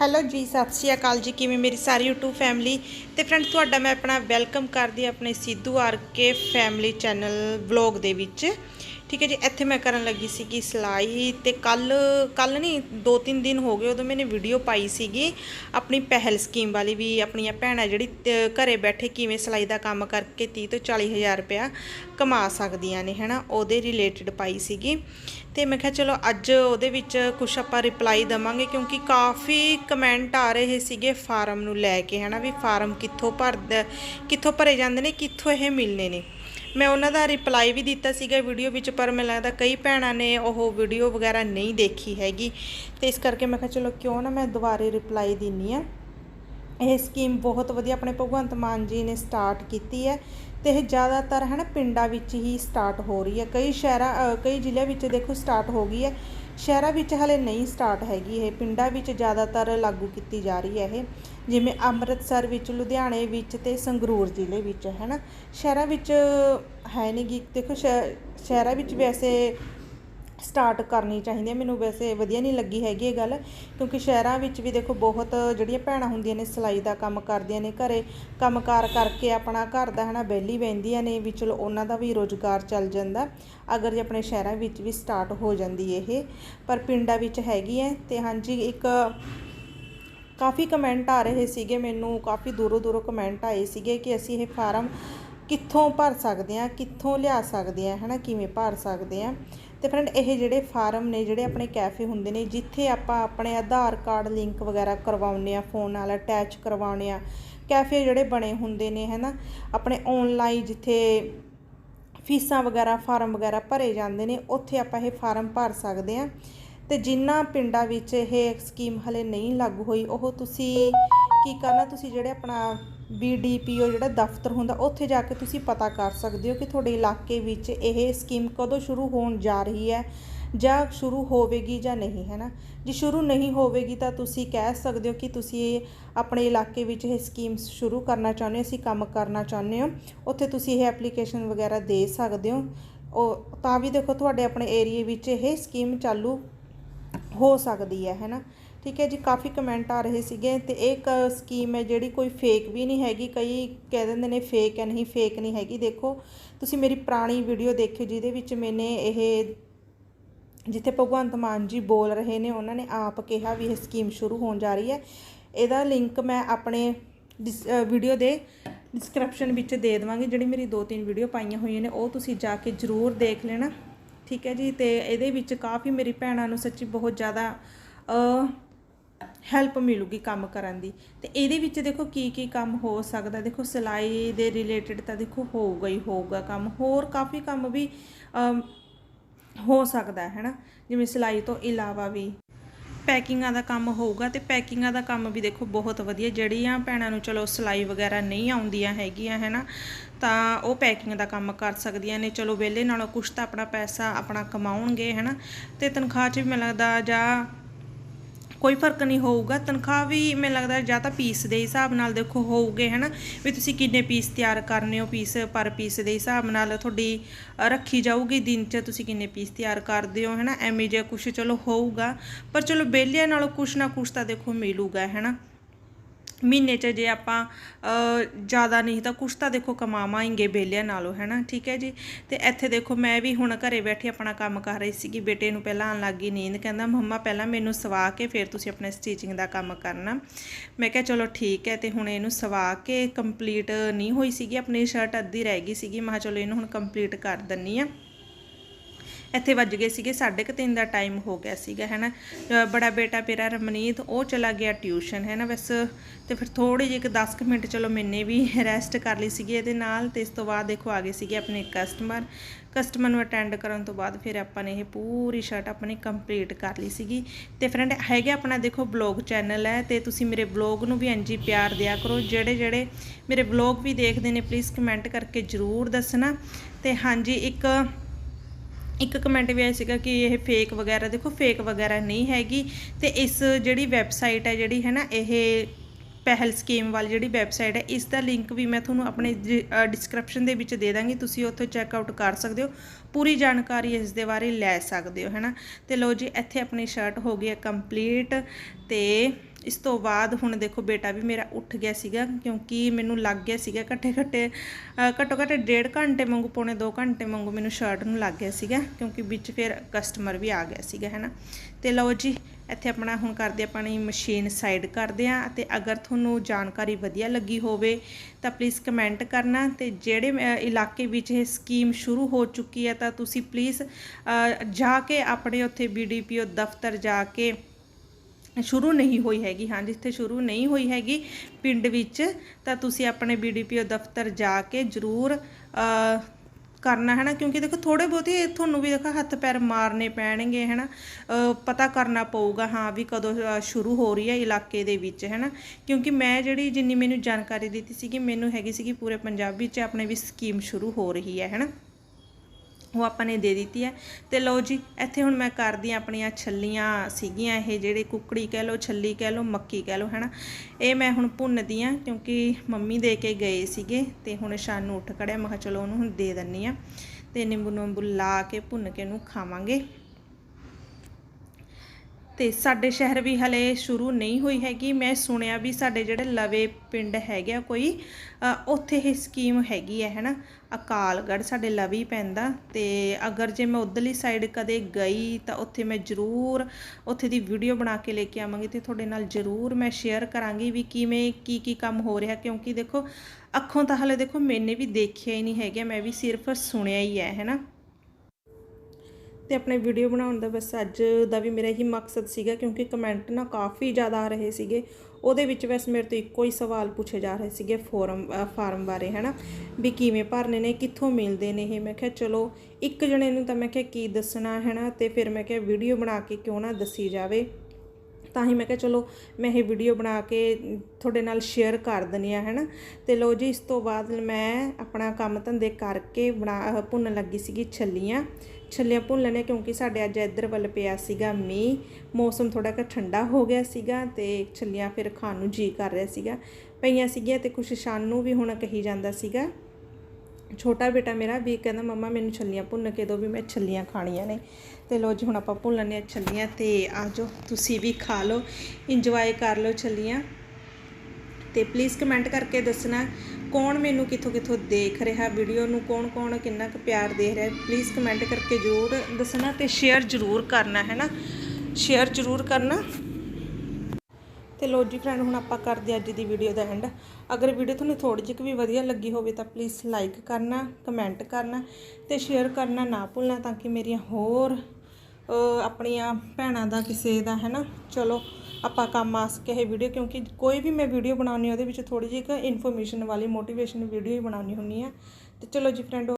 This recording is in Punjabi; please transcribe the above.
ਹੈਲੋ ਜੀ, ਸਤਿ ਸ਼੍ਰੀ ਅਕਾਲ ਜੀ। ਕਿਵੇਂ ਮੇਰੀ ਸਾਰੀ YouTube ਫੈਮਿਲੀ ਤੇ ਫਰੈਂਡ ਤੁਹਾਡਾ ਮੈਂ ਆਪਣਾ ਵੈਲਕਮ ਕਰਦੀ ਹਾਂ ਆਪਣੇ Sidhu R K family channel vlog ਦੇ ਵਿੱਚ। ਠੀਕ ਹੈ ਜੀ ਇੱਥੇ ਮੈਂ ਕਰਨ ਲੱਗੀ ਸੀਗੀ ਸਿਲਾਈ ਤੇ ਕੱਲ ਕੱਲ ਨਹੀਂ ਦੋ ਤਿੰਨ ਦਿਨ ਹੋ ਗਏ ਉਦੋਂ ਮੈਨੇ ਵੀਡੀਓ ਪਾਈ ਸੀਗੀ ਆਪਣੀ ਪਹਿਲ ਸਕੀਮ ਵਾਲੀ ਵੀ ਆਪਣੀਆਂ ਭੈਣਾਂ ਜਿਹੜੀ ਅਹ, ਘਰੇ ਬੈਠੇ ਕਿਵੇਂ ਸਿਲਾਈ ਦਾ ਕੰਮ ਕਰਕੇ 30 ਤੋਂ 40 ਹਜ਼ਾਰ ਰੁਪਇਆ ਕਮਾ ਸਕਦੀਆਂ ਨੇ ਹੈਨਾ ਉਹਦੇ ਰਿਲੇਟਡ ਪਾਈ ਸੀਗੀ। ਤੇ ਮੈਂ ਕਿਹਾ ਚਲੋ ਅੱਜ ਉਹਦੇ ਵਿੱਚ ਕੁਝ ਆਪਾਂ ਰਿਪਲਾਈ ਦਵਾਂਗੇ ਕਿਉਂਕਿ ਕਾਫੀ ਕਮੈਂਟ ਆ ਰਹੇ ਸੀਗੇ ਫਾਰਮ ਨੂੰ ਲੈ ਕੇ ਹਨਾ ਵੀ ਫਾਰਮ ਕਿੱਥੋਂ ਭਰਦਾ ਕਿੱਥੋਂ ਭਰੇ ਜਾਂਦੇ ਨੇ ਕਿੱਥੋਂ ਇਹ ਮਿਲਨੇ ਨੇ। ਮੈਂ ਉਹਨਾਂ ਦਾ ਰਿਪਲਾਈ ਵੀ ਦਿੱਤਾ ਸੀਗਾ ਵੀਡੀਓ ਵਿੱਚ, ਪਰ ਮੈਨੂੰ ਲੱਗਦਾ ਕਈ ਭੈਣਾਂ ਨੇ ਉਹ ਵੀਡੀਓ ਵਗੈਰਾ ਨਹੀਂ ਦੇਖੀ ਹੈਗੀ। ਤੇ ਇਸ ਕਰਕੇ ਮੈਂ ਕਿਹਾ ਚਲੋ ਕਿਉਂ ਨਾ ਮੈਂ ਦੁਬਾਰੇ ਰਿਪਲਾਈ ਦਿੰਨੀ ਆ ਇਹ ਸਕੀਮ ਬਹੁਤ ਵਧੀਆ ਆਪਣੇ ਭਗਵੰਤ ਮਾਨ ਜੀ ਨੇ ਸਟਾਰਟ ਕੀਤੀ ਹੈ ਤੇ ਇਹ ਜ਼ਿਆਦਾਤਰ ਹੈ ਨਾ ਪਿੰਡਾਂ ਵਿੱਚ ਹੀ ਸਟਾਰਟ ਹੋ ਰਹੀ ਹੈ। ਕਈ ਸ਼ਹਿਰਾਂ ਕਈ ਜ਼ਿਲ੍ਹਿਆਂ ਵਿੱਚ ਦੇਖੋ ਸਟਾਰਟ ਹੋ ਗਈ ਹੈ। ਸ਼ਹਿਰਾਂ ਵਿੱਚ ਹਲੇ ਨਹੀਂ ਸਟਾਰਟ ਹੈਗੀ ਇਹ, ਪਿੰਡਾਂ ਵਿੱਚ ਜ਼ਿਆਦਾਤਰ ਲਾਗੂ ਕੀਤੀ ਜਾ ਰਹੀ ਹੈ ਇਹ, ਜਿਵੇਂ ਅੰਮ੍ਰਿਤਸਰ ਵਿੱਚ, ਲੁਧਿਆਣੇ ਵਿੱਚ ਤੇ ਸੰਗਰੂਰ ਜ਼ਿਲ੍ਹੇ ਵਿੱਚ ਹੈ ਨਾ ਸ਼ਹਿਰਾਂ ਵਿੱਚ ਹੈ ਨਹੀਂ ਦੇਖੋ, ਸ਼ਹਿ- ਸ਼ਹਿਰਾਂ ਵਿੱਚ ਵੈਸੇ ਸਟਾਰਟ ਕਰਨੀ ਚਾਹੀਦੀ ਹੈ। ਮੈਨੂੰ ਵੈਸੇ ਵਧੀਆ ਨਹੀਂ ਲੱਗੀ ਹੈਗੀ ਇਹ ਗੱਲ, ਕਿਉਂਕਿ ਸ਼ਹਿਰਾਂ ਵਿੱਚ ਵੀ ਦੇਖੋ ਬਹੁਤ ਜਿਹੜੀਆਂ ਭੈਣਾਂ ਹੁੰਦੀਆਂ ਨੇ, ਸਿਲਾਈ ਦਾ ਕੰਮ ਕਰਦੀਆਂ ਨੇ ਘਰੇ, ਕੰਮਕਾਰ ਕਰਕੇ ਆਪਣਾ ਘਰ ਦਾ ਹਨਾ ਬੈਲੀ ਬਹਿੰਦੀਆਂ ਨੇ ਵੀ ਚਲੋ ਉਹਨਾਂ ਦਾ ਵੀ ਰੋਜ਼ਗਾਰ ਚੱਲ ਜਾਂਦਾ, ਅਗਰ ਜੇ ਆਪਣੇ ਸ਼ਹਿਰਾਂ ਵਿੱਚ ਵੀ ਸਟਾਰਟ ਹੋ ਜਾਂਦੀ ਇਹ। ਪਰ ਪਿੰਡਾਂ ਵਿੱਚ ਹੈਗੀ ਹੈ ਤੇ ਹਾਂਜੀ ਇੱਕ ਕਾਫੀ ਕਮੈਂਟ ਆ ਰਹੇ ਸੀਗੇ, ਮੈਨੂੰ ਕਾਫੀ ਦੂਰੋਂ ਦੂਰੋਂ ਕਮੈਂਟ ਆਏ ਸੀਗੇ ਕਿ ਅਸੀਂ ਇਹ ਫਾਰਮ ਕਿੱਥੋਂ ਭਰ ਸਕਦੇ ਹਾਂ, ਕਿੱਥੋਂ ਲਿਆ ਸਕਦੇ ਹਾਂ, ਹਨਾ ਕਿਵੇਂ ਭਰ ਸਕਦੇ ਹਾਂ। ਤੇ ਫਰੈਂਡ ਇਹ ਜਿਹੜੇ ਫਾਰਮ ਨੇ, ਜਿਹੜੇ ਆਪਣੇ ਕੈਫੇ ਹੁੰਦੇ ਨੇ, ਜਿੱਥੇ ਆਪਾਂ ਆਪਣੇ ਆਧਾਰ ਕਾਰਡ ਲਿੰਕ ਵਗੈਰਾ ਕਰਵਾਉਂਦੇ ਆ ਫੋਨ ਨਾਲ ਅਟੈਚ ਕਰਵਾਉਂਦੇ ਆ ਕੈਫੇ ਜਿਹੜੇ ਬਣੇ ਹੁੰਦੇ ਨੇ, ਹਨਾ, ਆਪਣੇ ਆਨਲਾਈਨ ਜਿੱਥੇ ਫੀਸਾਂ ਵਗੈਰਾ, ਫਾਰਮ ਵਗੈਰਾ ਭਰੇ ਜਾਂਦੇ ਨੇ, ਉੱਥੇ ਆਪਾਂ ਇਹ ਫਾਰਮ ਭਰ ਸਕਦੇ ਹਾਂ। ਤੇ ਜਿਨ੍ਹਾਂ ਪਿੰਡਾਂ ਵਿੱਚ ਇਹ ਸਕੀਮ ਹਲੇ ਨਹੀਂ ਲਾਗੂ ਹੋਈ, ਉਹ ਤੁਸੀਂ ਕੀ ਕਰਨਾ, ਤੁਸੀਂ ਜਿਹੜੇ ਆਪਣਾ ਬੀਡੀਪੀਓ ਜਿਹੜਾ ਦਫ਼ਤਰ ਹੁੰਦਾ, ਉੱਥੇ ਜਾ ਕੇ ਤੁਸੀਂ ਪਤਾ ਕਰ ਸਕਦੇ ਹੋ ਕਿ ਤੁਹਾਡੇ ਇਲਾਕੇ ਵਿੱਚ ਇਹ ਸਕੀਮ ਕਦੋਂ ਸ਼ੁਰੂ ਹੋਣ ਜਾ ਰਹੀ ਹੈ, ਜਾਂ ਸ਼ੁਰੂ ਹੋਵੇਗੀ ਜਾਂ ਨਹੀਂ, ਹੈ ਨਾ? ਜੇ ਸ਼ੁਰੂ ਨਹੀਂ ਹੋਵੇਗੀ ਤਾਂ ਤੁਸੀਂ ਕਹਿ ਸਕਦੇ ਹੋ ਕਿ ਤੁਸੀਂ ਆਪਣੇ ਇਲਾਕੇ ਵਿੱਚ ਇਹ ਸਕੀਮ ਸ਼ੁਰੂ ਕਰਨਾ ਚਾਹੁੰਦੇ ਹੋ, ਅਸੀਂ ਕੰਮ ਕਰਨਾ ਚਾਹੁੰਦੇ ਹੋ। ਉੱਥੇ ਤੁਸੀਂ ਇਹ ਐਪਲੀਕੇਸ਼ਨ ਵਗੈਰਾ ਦੇ ਸਕਦੇ ਹੋ। ਉਹ ਤਾਂ ਵੀ ਦੇਖੋ, ਤੁਹਾਡੇ ਆਪਣੇ ਏਰੀਏ ਵਿੱਚ ਇਹ ਸਕੀਮ ਚਾਲੂ ਹੋ ਸਕਦੀ ਹੈ ਹੈ ਨਾ? ਠੀਕ ਹੈ ਜੀ, ਕਾਫੀ ਕਮੈਂਟ ਆ ਰਹੇ ਸੀਗੇ ਤੇ ਇਹ ਇੱਕ ਸਕੀਮ ਹੈ ਜਿਹੜੀ ਕੋਈ ਫੇਕ ਵੀ ਨਹੀਂ ਹੈਗੀ, ਕਈ ਕਹਿ ਦਿੰਦੇ ਨੇ ਫੇਕ ਹੈ ਨਹੀਂ ਫੇਕ ਨਹੀਂ ਹੈਗੀ, ਦੇਖੋ। ਤੁਸੀਂ ਮੇਰੀ ਪੁਰਾਣੀ ਵੀਡੀਓ ਦੇਖਿਓ ਜਿਹਦੇ ਵਿੱਚ ਮੈਨੇ ਇਹ ਜਿੱਥੇ ਭਗਵੰਤ ਮਾਨ ਜੀ ਬੋਲ ਰਹੇ ਨੇ, ਉਹਨਾਂ ਨੇ ਆਪ ਕਿਹਾ ਵੀ ਇਹ ਸਕੀਮ ਸ਼ੁਰੂ ਹੋਣ ਜਾ ਰਹੀ ਹੈ। ਇਹਦਾ ਲਿੰਕ ਮੈਂ ਆਪਣੇ ਵੀਡੀਓ ਦੇ ਡਿਸਕ੍ਰਿਪਸ਼ਨ ਵਿੱਚ ਦੇ ਦੇਵਾਂਗੀ, ਜਿਹੜੀ ਮੇਰੀ ਦੋ ਤਿੰਨ ਵੀਡੀਓ ਪਾਈਆਂ ਹੋਈਆਂ ਨੇ, ਉਹ ਤੁਸੀਂ ਜਾ ਕੇ ਜ਼ਰੂਰ ਦੇਖ ਲੈਣਾ। ਠੀਕ ਹੈ ਜੀ, ਤੇ ਇਹਦੇ ਵਿੱਚ ਕਾਫੀ ਮੇਰੀ ਭੈਣਾਂ ਨੂੰ ਸੱਚੀ ਬਹੁਤ ਜ਼ਿਆਦਾ ਹੈਲਪ ਮਿਲੂਗੀ ਕੰਮ ਕਰਨ ਦੀ। ਤੇ ਇਹਦੇ ਵਿੱਚ ਦੇਖੋ ਕੀ ਕੀ ਕੰਮ ਹੋ ਸਕਦਾ। ਦੇਖੋ ਸਿਲਾਈ ਦੇ ਰਿਲੇਟਡ ਤਾਂ ਦੇਖੋ ਹੋਊਗਾ ਹੀ ਹੋਊਗਾ ਕੰਮ। ਹੋਰ ਕਾਫੀ ਕੰਮ ਵੀ ਹੋ ਸਕਦਾ, ਹੈ ਨਾ? ਜਿਵੇਂ ਸਿਲਾਈ ਤੋਂ ਇਲਾਵਾ ਵੀ ਪੈਕਿੰਗਾਂ ਦਾ ਕੰਮ ਹੋਊਗਾ ਤੇ ਪੈਕਿੰਗਾਂ ਦਾ ਕੰਮ ਵੀ ਦੇਖੋ ਬਹੁਤ ਵਧੀਆ। ਜਿਹੜੀਆਂ ਭੈਣਾਂ ਨੂੰ ਚਲੋ ਸਿਲਾਈ ਵਗੈਰਾ ਨਹੀਂ ਆਉਂਦੀਆਂ ਹੈਗੀਆਂ, ਹੈ ਨਾ? ਤਾਂ ਉਹ ਪੈਕਿੰਗ ਦਾ ਕੰਮ ਕਰ ਸਕਦੀਆਂ ਨੇ। ਚਲੋ ਵਿਹਲੇ ਨਾਲੋਂ ਕੁਛ ਤਾਂ ਆਪਣਾ ਪੈਸਾ ਆਪਣਾ ਕਮਾਉਣਗੇ, ਹੈ ਨਾ? ਤੇ ਤਨਖਾਹ 'ਚ ਵੀ ਮੈਨੂੰ ਲੱਗਦਾ ਜਾਂ ਕੋਈ ਫ਼ਰਕ ਨਹੀਂ ਹੋਊਗਾ। ਤਨਖਾਹ ਵੀ ਮੈਨੂੰ ਲੱਗਦਾ ਜਾਂ ਤਾਂ ਪੀਸ ਦੇ ਹਿਸਾਬ ਨਾਲ ਦੇਖੋ ਹੋਊਗੇ, ਹਨਾ? ਵੀ ਤੁਸੀਂ ਕਿੰਨੇ ਪੀਸ ਤਿਆਰ ਕਰਨੇ ਹੋ ਪੀਸ ਪਰ ਪੀਸ ਦੇ ਹਿਸਾਬ ਨਾਲ ਤੁਹਾਡੀ ਰੱਖੀ ਜਾਊਗੀ ਦਿਨ 'ਚ ਤੁਸੀਂ ਕਿੰਨੇ ਪੀਸ ਤਿਆਰ ਕਰਦੇ ਹੋ, ਹਨਾ? ਐਵੇਂ ਜਿਹਾ ਕੁਝ ਚਲੋ ਹੋਊਗਾ। ਪਰ ਚਲੋ ਬੇਲਿਆਂ ਨਾਲੋਂ ਕੁਛ ਨਾ ਕੁਛ ਤਾਂ ਦੇਖੋ ਮਿਲੂਗਾ, ਹਨਾ? ਮਹੀਨੇ 'ਚ ਜੇ ਆਪਾਂ ਜ਼ਿਆਦਾ ਨਹੀਂ ਤਾਂ ਕੁਛ ਤਾਂ ਦੇਖੋ ਕਮਾਵਾਂਗੇ ਬੇਲਿਆਂ ਨਾਲੋਂ ਹੈ ਨਾ ਠੀਕ ਹੈ ਜੀ? ਤੇ ਇੱਥੇ ਦੇਖੋ ਮੈਂ ਵੀ ਹੁਣ ਘਰੇ ਬੈਠੀ ਆਪਣਾ ਕੰਮ ਕਰ ਰਹੀ ਸੀਗੀ, ਬੇਟੇ ਨੂੰ ਪਹਿਲਾਂ ਆਉਣ ਲੱਗੀ ਨੀਂਦ, ਕਹਿੰਦਾ, ਮੰਮਾ, ਪਹਿਲਾਂ ਮੈਨੂੰ ਸਵਾ ਕੇ ਫਿਰ ਤੁਸੀਂ ਆਪਣੇ ਸਟਿਚਿੰਗ ਦਾ ਕੰਮ ਕਰਨਾ। ਮੈਂ ਕਿਹਾ, ਚਲੋ ਠੀਕ ਹੈ। ਤੇ ਹੁਣ ਇਹਨੂੰ ਸਵਾ ਕੇ ਕੰਪਲੀਟ ਨਹੀਂ ਹੋਈ ਸੀਗੀ, ਆਪਣੀ ਸ਼ਰਟ ਅੱਧੀ ਰਹਿ ਗਈ ਸੀਗੀ। ਮੈਂ ਕਿਹਾ, ਚਲੋ, ਇਹਨੂੰ ਹੁਣ ਕੰਪਲੀਟ ਕਰ ਦਿੰਨੀ ਆ। ਇੱਥੇ ਵੱਜ ਗਏ ਸੀਗੇ 3:30 ਦਾ ਟਾਈਮ ਹੋ ਗਿਆ ਸੀਗਾ ਹੈਨਾ। ਅ, ਬੜਾ ਬੇਟਾ ਮੇਰਾ ਰਮਨੀਤ ਉਹ ਚਲਾ ਗਿਆ ਟਿਊਸ਼ਨ ਹੈ ਨਾ ਬਸ। ਤੇ ਫਿਰ ਥੋੜੀ ਜਿਹੀ ਇੱਕ 10 ਕੁ ਮਿੰਟ ਚਲੋ ਮੈਨੇ ਵੀ ਰੈਸਟ ਕਰ ਲਈ ਸੀਗੀ ਇਹਦੇ ਨਾਲ ਤੇ ਇਸ ਤੋਂ ਬਾਅਦ ਦੇਖੋ ਆ ਗਏ ਸੀਗੇ ਆਪਣੇ ਕਸਟਮਰ ਕਸਟਮਰ ਨੂੰ ਅਟੈਂਡ ਕਰਨ ਤੋਂ ਬਾਅਦ ਫਿਰ ਆਪਾਂ ਨੇ ਇਹ ਪੂਰੀ ਸ਼ਰਟ ਆਪਣੀ ਕੰਪਲੀਟ ਕਰ ਲਈ ਸੀਗੀ। ਤੇ ਫਰੈਂਡ ਹੈਗੇ ਆਪਣਾ ਦੇਖੋ ਬਲੌਗ ਚੈਨਲ ਹੈ ਤੇ ਤੁਸੀਂ ਮੇਰੇ ਬਲੌਗ ਨੂੰ ਵੀ ਇੰਜੀ ਪਿਆਰ ਦਿਆ ਕਰੋ। ਜਿਹੜੇ ਜਿਹੜੇ ਮੇਰੇ ਬਲੌਗ ਵੀ ਦੇਖਦੇ ਨੇ ਪਲੀਜ਼ ਕਮੈਂਟ ਕਰਕੇ ਜ਼ਰੂਰ ਦੱਸਣਾ। ਤੇ ਹਾਂਜੀ ਇੱਕ ਇੱਕ ਕਮੈਂਟ ਵੀ ਆਇਆ ਸੀਗਾ ਕਿ ਇਹ ਫੇਕ ਵਗੈਰਾ, ਦੇਖੋ ਫੇਕ ਵਗੈਰਾ ਨਹੀਂ ਹੈਗੀ ਤੇ ਇਸ ਜਿਹੜੀ ਵੈਬਸਾਈਟ ਹੈ ਜਿਹੜੀ ਹੈ ਨਾ, ਇਹ ਪਹਿਲ ਸਕੀਮ ਵਾਲੀ ਜਿਹੜੀ ਵੈਬਸਾਈਟ ਹੈ, ਇਸ ਦਾ ਲਿੰਕ ਵੀ ਮੈਂ ਤੁਹਾਨੂੰ ਆਪਣੇ ਡਿਸਕ੍ਰਿਪਸ਼ਨ ਦੇ ਵਿੱਚ ਦੇ ਦਾਂਗੀ, ਤੁਸੀਂ ਉੱਥੋਂ ਚੈੱਕ ਆਊਟ ਕਰ ਸਕਦੇ ਹੋ, ਪੂਰੀ ਜਾਣਕਾਰੀ ਇਸ ਦੇ ਬਾਰੇ ਲੈ ਸਕਦੇ ਹੋ ਹੈਨਾ ਤੇ ਲੋ ਜੀ, ਇੱਥੇ ਆਪਣੀ ਸ਼ਰਟ ਹੋ ਗਈ ਹੈ ਕੰਪਲੀਟ ਤੇ ਇਸ ਤੋਂ ਬਾਅਦ ਹੁਣ ਦੇਖੋ ਬੇਟਾ ਵੀ ਮੇਰਾ ਉੱਠ ਗਿਆ ਸੀਗਾ ਕਿਉਂਕਿ ਮੈਨੂੰ ਲੱਗ ਗਿਆ ਸੀਗਾ ਘੱਟੇ ਘੱਟੇ ਘੱਟੋ ਘੱਟ ਡੇਢ ਘੰਟੇ ਵਾਂਗੂ ਪੌਣੇ 2 ਘੰਟੇ ਵਾਂਗੂ ਮੈਨੂੰ ਸ਼ਰਟ ਨੂੰ ਲੱਗ ਗਿਆ ਸੀਗਾ ਕਿਉਂਕਿ ਵਿੱਚ ਫਿਰ ਕਸਟਮਰ ਵੀ ਆ ਗਿਆ ਸੀਗਾ ਹੈਨਾ। ਤੇ ਲਓ ਜੀ ਇੱਥੇ ਆਪਣਾ ਹੁਣ ਕਰਦੇ ਆਪਾਂ ਨੇ ਮਸ਼ੀਨ ਸਾਈਡ ਕਰਦੇ ਆ ਤੇ ਅਗਰ ਤੁਹਾਨੂੰ ਜਾਣਕਾਰੀ ਵਧੀਆ ਲੱਗੀ ਹੋਵੇ ਤਾਂ ਪਲੀਜ਼ ਕਮੈਂਟ ਕਰਨਾ ਤੇ ਜਿਹੜੇ ਅ, ਇਲਾਕੇ ਵਿੱਚ ਇਹ ਸਕੀਮ ਸ਼ੁਰੂ ਹੋ ਚੁੱਕੀ ਹੈ ਤਾਂ ਤੁਸੀਂ ਪਲੀਜ਼ ਜਾ ਕੇ ਆਪਣੇ ਉੱਥੇ ਬੀਡੀਪੀਓ ਦਫ਼ਤਰ ਜਾ ਕੇ ਸ਼ੁਰੂ ਨਹੀਂ ਹੋਈ ਹੈਗੀ। ਹਾਂ, ਜਿੱਥੇ ਸ਼ੁਰੂ ਨਹੀਂ ਹੋਈ ਹੈਗੀ ਪਿੰਡ ਵਿੱਚ, ਤਾਂ ਤੁਸੀਂ ਆਪਣੇ ਬੀਡੀਪੀਓ ਦਫ਼ਤਰ ਜਾ ਕੇ ਜ਼ਰੂਰ ਕਰਨਾ ਹੈ ਨਾ ਕਿਉਂਕਿ ਦੇਖੋ ਥੋੜੇ ਬਹੁਤੇ ਤੁਹਾਨੂੰ ਵੀ ਦੇਖੋ, ਹੱਥ ਪੈਰ ਮਾਰਨੇ ਪੈਣਗੇ ਹੈ ਨਾ ਪਤਾ ਕਰਨਾ ਪਊਗਾ, ਹਾਂ, ਵੀ ਕਦੋਂ ਸ਼ੁਰੂ ਹੋ ਰਹੀ ਹੈ ਇਲਾਕੇ ਦੇ ਵਿੱਚ ਹੈ ਨਾ ਕਿਉਂਕਿ ਮੈਂ ਜਿਹੜੀ ਜਿੰਨੀ ਮੈਨੂੰ ਜਾਣਕਾਰੀ ਦਿੱਤੀ ਸੀਗੀ, ਮੈਨੂੰ ਹੈਗੀ ਸੀਗੀ ਪੂਰੇ ਪੰਜਾਬ ਵਿੱਚ, ਆਪਣੇ ਵੀ ਸਕੀਮ ਸ਼ੁਰੂ ਹੋ ਰਹੀ ਹੈ ਹੈ ਨਾ ਉਹ ਆਪਾਂ ਨੇ ਦੇ ਦਿੱਤੀ ਹੈ। ਤੇ ਲਓ ਜੀ, ਇੱਥੇ ਹੁਣ ਮੈਂ ਕਰਦੀ ਹਾਂ ਆਪਣੀਆਂ ਛੱਲੀਆਂ ਸੀਗੀਆਂ, ਇਹ ਜਿਹੜੇ ਕੁੱਕੜੀ ਕਹਿ ਲਓ, ਛੱਲੀ ਕਹਿ ਲਓ, ਮੱਕੀ ਕਹਿ ਲਓ, ਹੈਨਾ। ਇਹ ਮੈਂ ਹੁਣ ਭੁੰਨਦੀ ਹਾਂ ਕਿਉਂਕਿ ਮੰਮੀ ਦੇ ਕੇ ਗਏ ਸੀਗੇ ਤੇ ਹੁਣ ਸ਼ਾਨ ਨੂੰ ਉੱਠ ਕੜਿਆ ਮੈਂ ਕਿਹਾ ਚਲੋ ਉਹਨੂੰ ਹੁਣ ਦੇ ਦਿੰਨੀ ਆ ਤੇ ਨਿੰਬੂ ਨਿੰਬੂ ਲਾ ਕੇ ਭੁੰਨ ਕੇ ਇਹਨੂੰ ਖਾਵਾਂਗੇ। ਤੇ ਸਾਡੇ ਸ਼ਹਿਰ ਵੀ ਹਲੇ ਸ਼ੁਰੂ ਨਹੀਂ ਹੋਈ ਹੈਗੀ। ਮੈਂ ਸੁਣਿਆ ਵੀ ਸਾਡੇ ਜਿਹੜੇ ਲਵੇ ਪਿੰਡ ਹੈਗਾ ਕੋਈ ਉੱਥੇ ਇਹ ਸਕੀਮ ਹੈਗੀ ਹੈ, ਹੈਨਾ? ਅਕਾਲਗੜ੍ਹ ਸਾਡੇ ਲਵੀ ਪੈਂਦਾ ਤੇ ਅਗਰ ਜੇ ਮੈਂ ਉਧਰਲੀ ਸਾਈਡ ਕਦੇ ਗਈ ਤਾਂ ਉੱਥੇ ਮੈਂ ਜ਼ਰੂਰ ਉੱਥੇ ਦੀ ਵੀਡੀਓ ਬਣਾ ਕੇ ਲੈ ਕੇ ਆਵਾਂਗੀ ਤੇ ਤੁਹਾਡੇ ਨਾਲ ਜ਼ਰੂਰ ਮੈਂ ਸ਼ੇਅਰ ਕਰਾਂਗੀ ਵੀ ਕਿਵੇਂ ਕੀ ਕੀ ਕੰਮ ਹੋ ਰਿਹਾ। ਕਿਉਂਕਿ ਦੇਖੋ, ਅੱਖੋਂ ਤਾਂ ਹਲੇ ਦੇਖੋ ਮੈਨੇ ਵੀ ਦੇਖਿਆ ਹੀ ਨਹੀਂ ਹੈਗਾ, ਮੈਂ ਵੀ ਸਿਰਫ ਸੁਣਿਆ ਹੀ ਹੈ, ਹੈਨਾ? ਤੇ ਆਪਣੇ ਵੀਡੀਓ ਬਣਾਉਣ ਦਾ ਬਸ ਅੱਜ ਦਾ ਵੀ ਮੇਰਾ ਇਹੀ ਮਕਸਦ ਸੀਗਾ ਕਿਉਂਕਿ ਕਮੈਂਟ ਨਾ ਕਾਫੀ ਜ਼ਿਆਦਾ ਆ ਰਹੇ ਸੀਗੇ। ਉਹਦੇ ਵਿੱਚ ਬਸ ਮੇਰੇ ਤੋਂ ਇੱਕੋ ਹੀ ਸਵਾਲ ਪੁੱਛੇ ਜਾ ਰਹੇ ਸੀਗੇ ਫੋਰਮ ਫਾਰਮ ਬਾਰੇ, ਹੈਨਾ? ਵੀ ਕਿਵੇਂ ਭਰਨੇ ਨੇ, ਕਿੱਥੋਂ ਮਿਲਦੇ ਨੇ ਇਹ? ਮੈਂ ਕਿਹਾ, ਚਲੋ, ਇੱਕ ਜਣੇ ਨੂੰ ਤਾਂ ਮੈਂ ਕਿਹਾ ਕੀ ਦੱਸਣਾ, ਹੈਨਾ? ਤੇ ਫਿਰ ਮੈਂ ਕਿਹਾ, ਵੀਡੀਓ ਬਣਾ ਕੇ ਕਿਉਂ ਨਾ ਦੱਸੀ ਜਾਵੇ? ਤਾਂ ਹੀ ਮੈਂ ਕਿਹਾ ਚਲੋ ਮੈਂ ਇਹ ਵੀਡੀਓ ਬਣਾ ਕੇ ਤੁਹਾਡੇ ਨਾਲ ਸ਼ੇਅਰ ਕਰ ਦਨੀ ਆ ਹੈਨਾ? ਤੇ ਲੋ ਜੀ, ਇਸ ਤੋਂ ਬਾਅਦ ਮੈਂ ਆਪਣਾ ਕੰਮ ਧੰਦੇ ਕਰਕੇ ਬਣਾ, ਅਹ ਭੁੰਨਣ ਲੱਗੀ ਸੀਗੀ ਛੱਲੀਆਂ। ਛੱਲੀਆਂ ਭੁੰਨ ਲੈਣੇ ਕਿਉਂਕਿ ਸਾਡੇ ਅੱਜ ਇੱਧਰ ਵੱਲ ਪਿਆ ਸੀਗਾ ਮੀਂਹ। ਮੌਸਮ ਥੋੜਾ ਜਿਹਾ ਠੰਡਾ ਹੋ ਗਿਆ ਸੀਗਾ ਤੇ ਛੱਲੀਆਂ ਫਿਰ ਖਾਣ ਨੂੰ ਜੀ ਕਰ ਰਿਹਾ ਸੀਗਾ। ਪਈਆਂ ਸੀਗੀਆਂ ਤੇ ਕੁਛ ਸ਼ਾਨ ਨੂੰ ਵੀ ਹੁਣ ਕਹੀ ਜਾਂਦਾ ਸੀਗਾ। ਛੋਟਾ ਬੇਟਾ ਮੇਰਾ ਵੀ ਕਹਿੰਦਾ, ਮੰਮਾ, ਮੈਨੂੰ ਛੱਲੀਆਂ ਭੁੰਨ ਕੇ ਦਿਓ ਵੀ ਮੈਂ ਛੱਲੀਆਂ ਖਾਣੀਆਂ ਨੇ। ਤੇ ਲੋ ਜੀ, ਹੁਣ ਆਪਾਂ ਭੁੰਨ ਲੈਂਦੇ ਹਾਂ ਛੱਲੀਆਂ ਤੇ ਆ ਜਾਓ, ਤੁਸੀਂ ਵੀ ਖਾ ਲਓ ਇੰਜੋਏ ਕਰ ਲਓ ਛੱਲੀਆਂ। ਤੇ ਪਲੀਜ਼ ਕਮੈਂਟ ਕਰਕੇ ਦੱਸਣਾ, ਕੌਣ ਮੈਨੂੰ ਕਿੱਥੋਂ ਕਿੱਥੋਂ ਦੇਖ ਰਿਹਾ ਵੀਡੀਓ ਨੂੰ ਕੌਣ ਕੌਣ ਕਿੰਨਾ ਕੁ ਪਿਆਰ ਦੇ ਰਿਹਾ ਪਲੀਜ਼ ਕਮੈਂਟ ਕਰਕੇ ਜ਼ਰੂਰ ਦੱਸਣਾ ਤੇ ਸ਼ੇਅਰ ਜ਼ਰੂਰ ਕਰਨਾ, ਹੈ ਨਾ? ਸ਼ੇਅਰ ਜ਼ਰੂਰ ਕਰਨਾ। ਤੇ ਲੋ ਜੀ ਫਰੈਂਡ ਹੁਣ ਆਪਾਂ ਕਰਦੇ ਅੱਜ ਦੀ ਵੀਡੀਓ ਦਾ ਐਂਡ ਅਗਰ ਵੀਡੀਓ ਤੁਹਾਨੂੰ ਥੋੜੀ ਜਿਹੀ ਵੀ ਵਧੀਆ ਲੱਗੀ ਹੋਵੇ ਤਾਂ ਪਲੀਜ਼ ਲਾਈਕ ਕਰਨਾ ਕਮੈਂਟ ਕਰਨਾ ਤੇ ਸ਼ੇਅਰ ਕਰਨਾ ਨਾ ਭੁੱਲਣਾ ਤਾਂ ਕਿ ਮੇਰੀਆਂ ਹੋਰ ਆਪਣੀਆਂ ਭੈਣਾਂ ਦਾ ਕਿਸੇ ਦਾ, ਹੈ ਨਾ? ਚਲੋ, ਆਪਾਂ ਕੰਮ ਆ ਸਕੇ ਇਹ ਵੀਡੀਓ ਕਿਉਂਕਿ ਕੋਈ ਵੀ ਮੈਂ ਵੀਡੀਓ ਬਣਾਉਣੀ ਉਹਦੇ ਵਿੱਚ ਥੋੜੀ ਜਿਹੀ ਇੱਕ ਇਨਫੋਰਮੇਸ਼ਨ ਵਾਲੀ ਮੋਟੀਵੇਸ਼ਨ ਵੀਡੀਓ ਹੀ ਬਣਾਉਣੀ ਹੁੰਦੀ ਆ ਤੇ ਚਲੋ ਜੀ ਫਰੈਂਡ